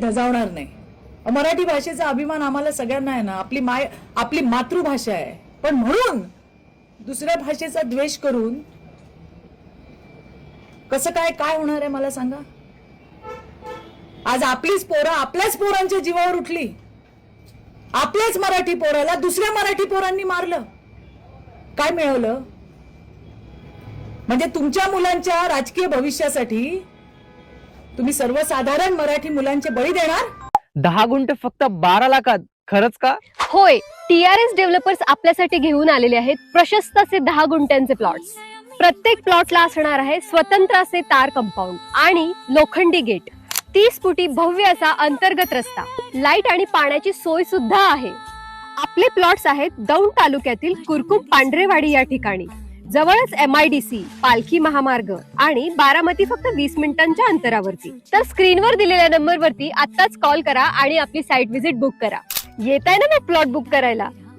धजावणार नाही. मराठी भाषेचा अभिमान आम्हाला सगळ्यांना आहे ना आपली माय आपली मातृभाषा आहे. पण म्हणून दुसऱ्या भाषेचा द्वेष करून कसं काय काय होणार आहे मला सांगा? आज आपलीच पोरं आपल्याच पोरांच्या जीवावर उठली. आपल्याच मराठी पोराला दुसऱ्या मराठी पोरांनी मारलं. काय मिळवलं? म्हणजे तुमच्या मुलांच्या राजकीय भविष्यासाठी तुम्ही सर्वसाधारण मराठी मुलांचे बळी देणार? दहा गुंठ फक्त बारा लाखात खरंच का? होय टीआरएस डेव्हलपर्स आपल्यासाठी घेऊन आलेले आहेत प्रशस्त असे दहा गुंठ्यांचे प्लॉट्स. प्रत्येक प्लॉटला असणार आहे स्वतंत्र असे तार कंपाऊंड आणि लोखंडी गेट. तीस फुटी भव्य असा अंतर्गत रस्ता. लाइट आणि पाण्याची सोय सुद्धा आहे. आपले प्लॉट्स आहेत दौंड तालुक्यातील कुरकुम पांढरेवाडी या ठिकाणी. जवळच एम आय डी सी पालखी महामार्ग आणि बारामती फक्त वीस मिनिटांच्या अंतरावरती. तर स्क्रीनवर दिलेल्या नंबरवरती आत्ताच कॉल करा आणि आपली साईट व्हिजिट बुक करा. येत आहे ना मग प्लॉट बुक करायला?